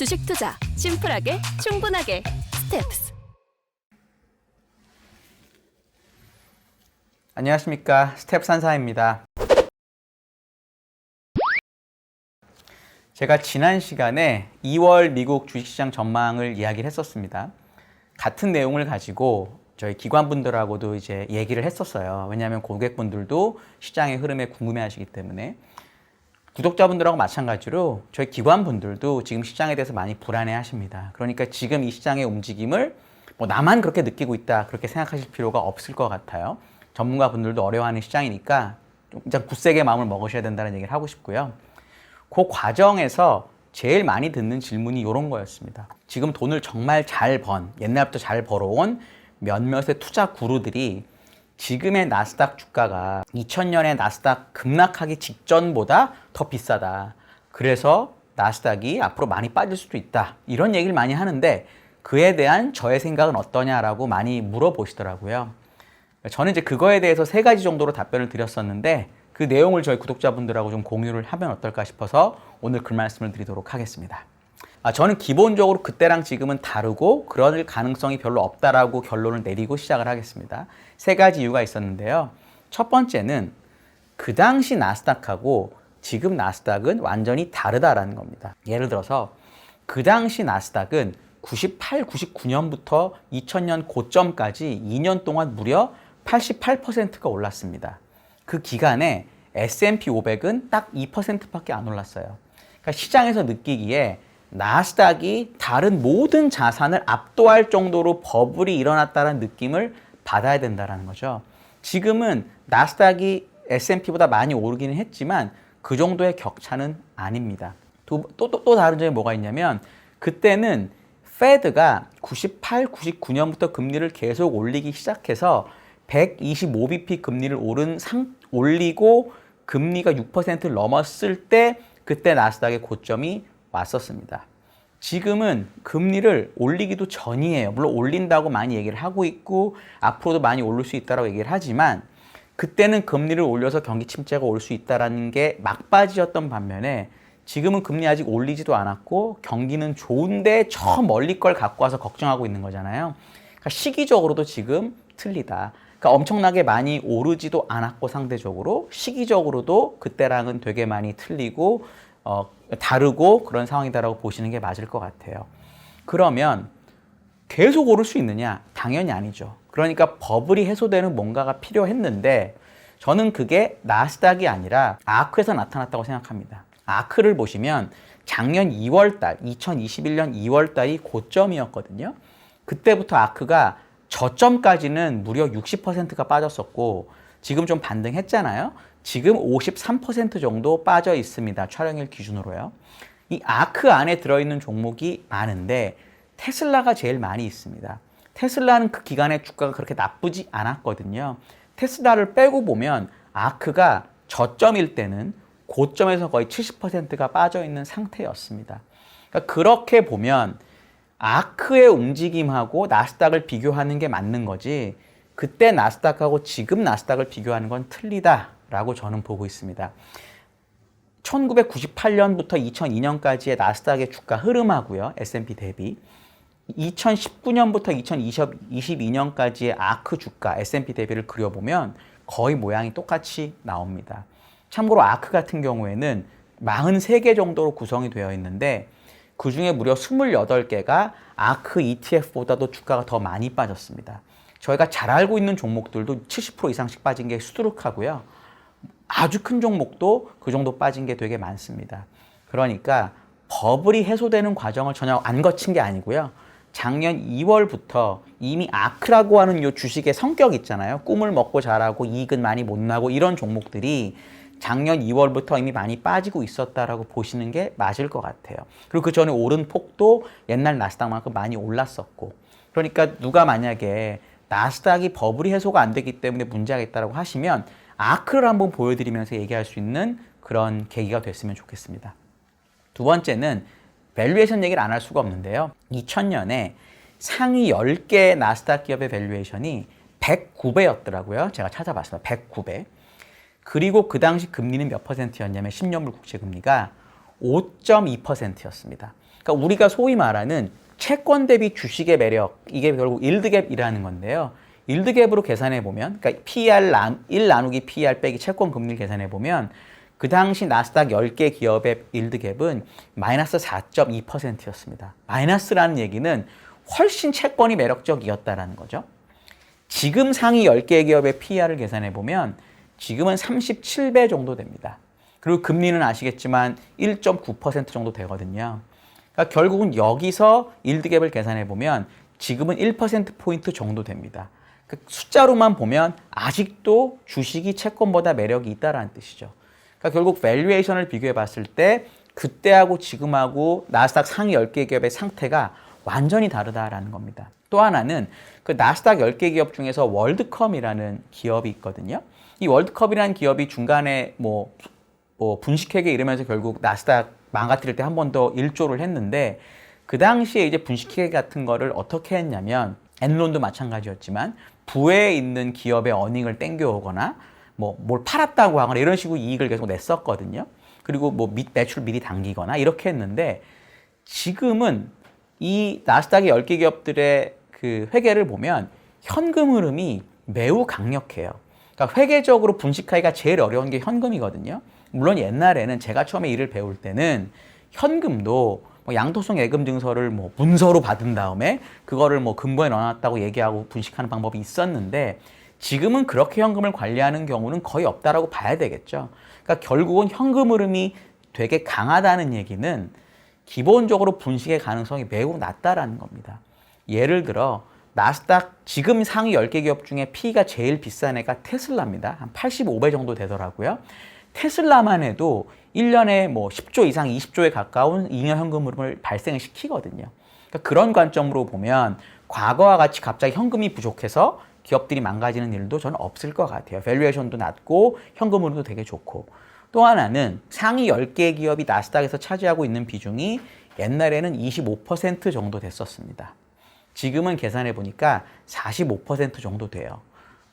주식 투자 심플하게 충분하게 스텝스. 안녕하십니까 스텝 산사입니다. 제가 지난 시간에 2월 미국 주식시장 전망을 이야기를 했었습니다. 같은 내용을 가지고 저희 기관분들하고도 이제 얘기를 했었어요. 왜냐하면 고객분들도 시장의 흐름에 궁금해 하시기 때문에 구독자분들하고 마찬가지로 저희 기관분들도 지금 시장에 대해서 많이 불안해 하십니다. 그러니까 지금 이 시장의 움직임을 뭐 나만 그렇게 느끼고 있다 그렇게 생각하실 필요가 없을 것 같아요. 전문가분들도 어려워하는 시장이니까 좀 굳세게 마음을 먹으셔야 된다는 얘기를 하고 싶고요. 그 과정에서 제일 많이 듣는 질문이 이런 거였습니다. 지금 돈을 정말 잘 번, 옛날부터 잘 벌어온 몇몇의 투자 구루들이 지금의 나스닥 주가가 2000년에 나스닥 급락하기 직전보다 더 비싸다. 그래서 나스닥이 앞으로 많이 빠질 수도 있다. 이런 얘기를 많이 하는데 그에 대한 저의 생각은 어떠냐라고 많이 물어보시더라고요. 저는 이제 그거에 대해서 세 가지 정도로 답변을 드렸었는데 그 내용을 저희 구독자분들하고 좀 공유를 하면 어떨까 싶어서 오늘 그 말씀을 드리도록 하겠습니다. 아, 저는 기본적으로 그때랑 지금은 다르고 그럴 가능성이 별로 없다라고 결론을 내리고 시작을 하겠습니다. 세 가지 이유가 있었는데요. 첫 번째는 그 당시 나스닥하고 지금 나스닥은 완전히 다르다라는 겁니다. 예를 들어서 그 당시 나스닥은 98, 99년부터 2000년 고점까지 2년 동안 무려 88%가 올랐습니다. 그 기간에 S&P 500은 딱 2%밖에 안 올랐어요. 그러니까 시장에서 느끼기에 나스닥이 다른 모든 자산을 압도할 정도로 버블이 일어났다는 느낌을 받아야 된다는 거죠. 지금은 나스닥이 S&P보다 많이 오르기는 했지만 그 정도의 격차는 아닙니다. 또, 또, 또 다른 점이 뭐가 있냐면 그때는 페드가 98, 99년부터 금리를 계속 올리기 시작해서 125bp 금리를 오른 상, 올리고 금리가 6%를 넘었을 때 그때 나스닥의 고점이 왔었습니다. 지금은 금리를 올리기도 전이에요. 물론 올린다고 많이 얘기를 하고 있고 앞으로도 많이 오를 수 있다고 얘기를 하지만 그때는 금리를 올려서 경기 침체가 올 수 있다라는 게 막바지였던 반면에 지금은 금리 아직 올리지도 않았고 경기는 좋은데 저 멀리 걸 갖고 와서 걱정하고 있는 거잖아요. 그러니까 시기적으로도 지금 틀리다. 그러니까 엄청나게 많이 오르지도 않았고 상대적으로 시기적으로도 그때랑은 되게 많이 틀리고 어, 다르고 그런 상황이다라고 보시는 게 맞을 것 같아요. 그러면 계속 오를 수 있느냐? 당연히 아니죠. 그러니까 버블이 해소되는 뭔가가 필요했는데 저는 그게 나스닥이 아니라 아크에서 나타났다고 생각합니다. 아크를 보시면 작년 2월 달, 2021년 2월 달이 고점이었거든요. 그때부터 아크가 저점까지는 무려 60%가 빠졌었고 지금 좀 반등했잖아요. 지금 53% 정도 빠져 있습니다. 촬영일 기준으로요. 이 아크 안에 들어있는 종목이 많은데 테슬라가 제일 많이 있습니다. 테슬라는 그 기간에 주가가 그렇게 나쁘지 않았거든요. 테슬라를 빼고 보면 아크가 저점일 때는 고점에서 거의 70%가 빠져 있는 상태였습니다. 그러니까 그렇게 보면 아크의 움직임하고 나스닥을 비교하는 게 맞는 거지 그때 나스닥하고 지금 나스닥을 비교하는 건 틀리다 라고 저는 보고 있습니다. 1998년부터 2002년까지의 나스닥의 주가 흐름하고요. S&P 대비 2019년부터 2022년까지의 아크 주가 S&P 대비를 그려보면 거의 모양이 똑같이 나옵니다. 참고로 아크 같은 경우에는 43개 정도로 구성이 되어 있는데 그 중에 무려 28개가 아크 ETF보다도 주가가 더 많이 빠졌습니다. 저희가 잘 알고 있는 종목들도 70% 이상씩 빠진 게 수두룩하고요. 아주 큰 종목도 그 정도 빠진 게 되게 많습니다. 그러니까 버블이 해소되는 과정을 전혀 안 거친 게 아니고요. 작년 2월부터 이미 아크라고 하는 요 주식의 성격 있잖아요. 꿈을 먹고 자라고 이익은 많이 못 나고 이런 종목들이 작년 2월부터 이미 많이 빠지고 있었다라고 보시는 게 맞을 것 같아요. 그리고 그 전에 오른 폭도 옛날 나스닥만큼 많이 올랐었고. 그러니까 누가 만약에 나스닥이 버블이 해소가 안 되기 때문에 문제가 있다고 하시면 아크를 한번 보여드리면서 얘기할 수 있는 그런 계기가 됐으면 좋겠습니다. 두 번째는 밸류에이션 얘기를 안 할 수가 없는데요. 2000년에 상위 10개 나스닥 기업의 밸류에이션이 109배였더라고요. 제가 찾아봤습니다. 109배. 그리고 그 당시 금리는 몇 퍼센트였냐면 10년물 국채 금리가 5.2%였습니다. 그러니까 그러니까 우리가 소위 말하는 채권 대비 주식의 매력 이게 결국 일드갭이라는 건데요. 일드갭으로 계산해 보면 그러니까 PER 난, 1 나누기 PER 빼기 채권 금리를 계산해 보면 그 당시 나스닥 10개 기업의 일드갭은 마이너스 4.2%였습니다. 마이너스라는 얘기는 훨씬 채권이 매력적이었다라는 거죠. 지금 상위 10개 기업의 PER을 계산해 보면 지금은 37배 정도 됩니다. 그리고 금리는 아시겠지만 1.9% 정도 되거든요. 그러니까 결국은 여기서 일드갭을 계산해 보면 지금은 1%포인트 정도 됩니다. 그 숫자로만 보면 아직도 주식이 채권보다 매력이 있다라는 뜻이죠. 그러니까 결국 밸류에이션을 비교해 봤을 때 그때하고 지금하고 나스닥 상위 10개 기업의 상태가 완전히 다르다라는 겁니다. 또 하나는 그 나스닥 10개 기업 중에서 월드컴이라는 기업이 있거든요. 이 월드컵이라는 기업이 중간에 뭐, 뭐 분식회계 이러면서 결국 나스닥 망가뜨릴 때 한 번 더 일조를 했는데 그 당시에 이제 분식회계 같은 거를 어떻게 했냐면 엔론도 마찬가지였지만 부에 있는 기업의 어닝을 땡겨오거나 뭐 뭘 팔았다고 하거나 이런 식으로 이익을 계속 냈었거든요. 그리고 뭐 미- 매출 미리 당기거나 이렇게 했는데 지금은 이 나스닥의 10개 기업들의 그 회계를 보면 현금 흐름이 매우 강력해요. 그러니까 회계적으로 분식하기가 제일 어려운 게 현금이거든요. 물론 옛날에는 제가 처음에 일을 배울 때는 현금도 뭐 양도성 예금 증서를 뭐 문서로 받은 다음에 그거를 뭐 금고에 넣어놨다고 얘기하고 분식하는 방법이 있었는데 지금은 그렇게 현금을 관리하는 경우는 거의 없다라고 봐야 되겠죠. 그러니까 결국은 현금 흐름이 되게 강하다는 얘기는 기본적으로 분식의 가능성이 매우 낮다라는 겁니다. 예를 들어 나스닥 지금 상위 10개 기업 중에 P가 제일 비싼 애가 테슬라입니다. 한 85배 정도 되더라고요. 테슬라만 해도 1년에 뭐 10조 이상 20조에 가까운 잉여 현금 흐름을 발생을 시키거든요. 그러니까 그런 관점으로 보면 과거와 같이 갑자기 현금이 부족해서 기업들이 망가지는 일도 저는 없을 것 같아요. 밸류에이션도 낮고 현금 흐름도 되게 좋고. 또 하나는 상위 10개 기업이 나스닥에서 차지하고 있는 비중이 옛날에는 25% 정도 됐었습니다. 지금은 계산해 보니까 45% 정도 돼요.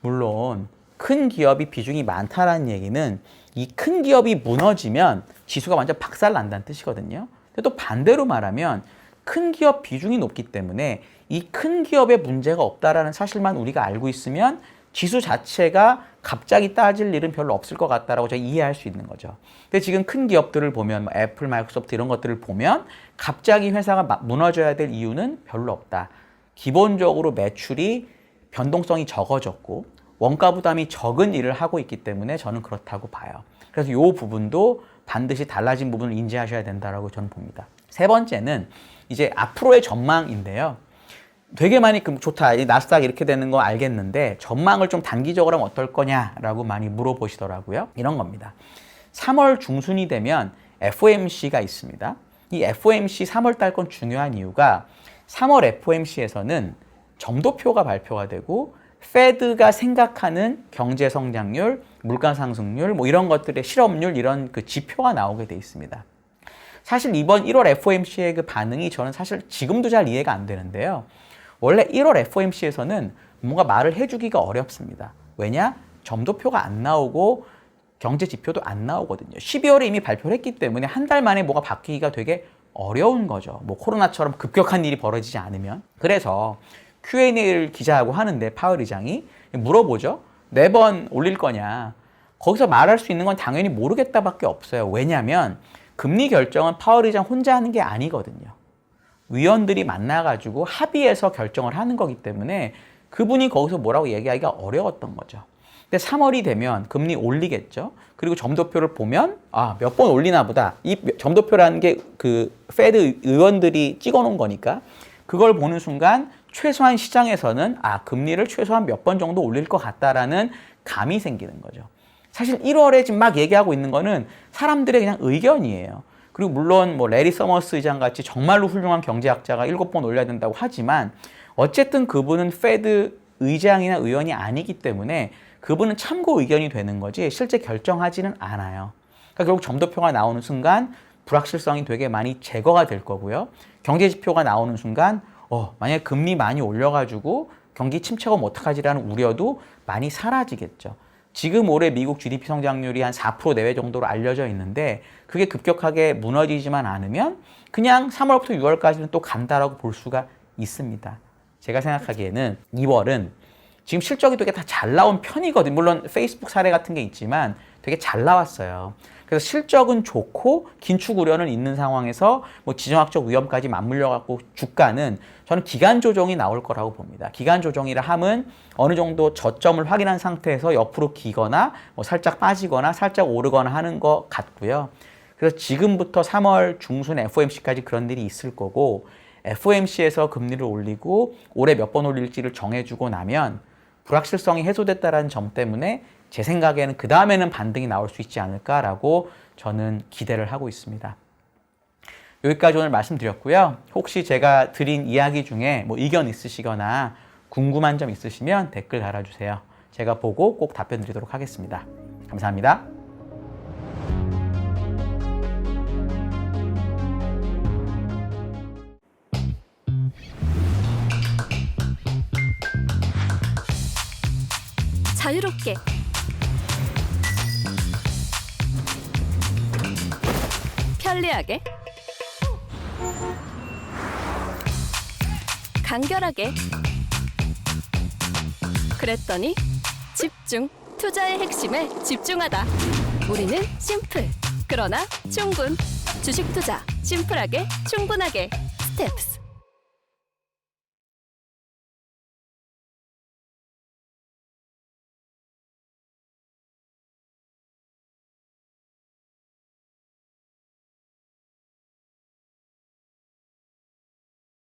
물론 큰 기업이 비중이 많다라는 얘기는 이 큰 기업이 무너지면 지수가 완전 박살 난다는 뜻이거든요. 근데 또 반대로 말하면 큰 기업 비중이 높기 때문에 이 큰 기업에 문제가 없다라는 사실만 우리가 알고 있으면 지수 자체가 갑자기 따질 일은 별로 없을 것 같다라고 제가 이해할 수 있는 거죠. 근데 지금 큰 기업들을 보면 뭐 애플, 마이크로소프트 이런 것들을 보면 갑자기 회사가 마- 무너져야 될 이유는 별로 없다. 기본적으로 매출이 변동성이 적어졌고 원가 부담이 적은 일을 하고 있기 때문에 저는 그렇다고 봐요. 그래서 이 부분도 반드시 달라진 부분을 인지하셔야 된다라고 저는 봅니다. 세 번째는 이제 앞으로의 전망인데요. 되게 많이 그 좋다. 이 나스닥 이렇게 되는 거 알겠는데 전망을 좀 단기적으로 하면 어떨 거냐라고 많이 물어보시더라고요. 이런 겁니다. 3월 중순이 되면 FOMC가 있습니다. 이 FOMC 3월 달 건 중요한 이유가 3월 FOMC에서는 점도표가 발표가 되고 페드가 생각하는 경제 성장률, 물가 상승률 뭐 이런 것들의 실업률 이런 그 지표가 나오게 돼 있습니다. 사실 이번 1월 FOMC의 그 반응이 저는 사실 지금도 잘 이해가 안 되는데요. 원래 1월 FOMC에서는 뭔가 말을 해주기가 어렵습니다. 왜냐? 점도표가 안 나오고 경제 지표도 안 나오거든요. 12월에 이미 발표를 했기 때문에 한 달 만에 뭐가 바뀌기가 되게 어려운 거죠. 뭐 코로나처럼 급격한 일이 벌어지지 않으면. 그래서 Q&A를 기자하고 하는데 파월 의장이 물어보죠. 네번 올릴 거냐. 거기서 말할 수 있는 건 당연히 모르겠다밖에 없어요. 왜냐하면 금리 결정은 파월 의장 혼자 하는 게 아니거든요. 위원들이 만나가지고 합의해서 결정을 하는 거기 때문에 그분이 거기서 뭐라고 얘기하기가 어려웠던 거죠. 근데 3월이 되면 금리 올리겠죠. 그리고 점도표를 보면 아, 몇 번 올리나 보다. 이 점도표라는 게 그 페드 의원들이 찍어 놓은 거니까 그걸 보는 순간 최소한 시장에서는 아, 금리를 최소한 몇 번 정도 올릴 것 같다라는 감이 생기는 거죠. 사실 1월에 지금 막 얘기하고 있는 거는 사람들의 그냥 의견이에요. 그리고 물론 뭐 레리 서머스 의장 같이 정말로 훌륭한 경제학자가 일곱 번 올려야 된다고 하지만 어쨌든 그분은 페드 의장이나 의원이 아니기 때문에 그분은 참고 의견이 되는 거지 실제 결정하지는 않아요. 그러니까 결국 점도표가 나오는 순간 불확실성이 되게 많이 제거가 될 거고요. 경제 지표가 나오는 순간 어, 만약에 금리 많이 올려가지고 경기 침체가 오면 어떡하지라는 우려도 많이 사라지겠죠. 지금 올해 미국 GDP 성장률이 한 4% 내외 정도로 알려져 있는데 그게 급격하게 무너지지만 않으면 그냥 3월부터 6월까지는 또 간다라고 볼 수가 있습니다. 제가 생각하기에는 2월은 지금 실적이 되게 다 잘 나온 편이거든요. 물론 페이스북 사례 같은 게 있지만 되게 잘 나왔어요. 그래서 실적은 좋고 긴축 우려는 있는 상황에서 뭐 지정학적 위험까지 맞물려 갖고 주가는 저는 기간 조정이 나올 거라고 봅니다. 기간 조정이라 함은 어느 정도 저점을 확인한 상태에서 옆으로 기거나 뭐 살짝 빠지거나 살짝 오르거나 하는 것 같고요. 그래서 지금부터 3월 중순 FOMC까지 그런 일이 있을 거고 FOMC에서 금리를 올리고 올해 몇 번 올릴지를 정해주고 나면 불확실성이 해소됐다라는 점 때문에 제 생각에는 그 다음에는 반등이 나올 수 있지 않을까라고 저는 기대를 하고 있습니다. 여기까지 오늘 말씀드렸고요. 혹시 제가 드린 이야기 중에 뭐 의견 있으시거나 궁금한 점 있으시면 댓글 달아주세요. 제가 보고 꼭 답변 드리도록 하겠습니다. 감사합니다. 자유롭게 편리하게 간결하게 그랬더니 집중 투자의 핵심에 집중하다. 우리는 심플 그러나 충분. 주식 투자 심플하게 충분하게. 스텝스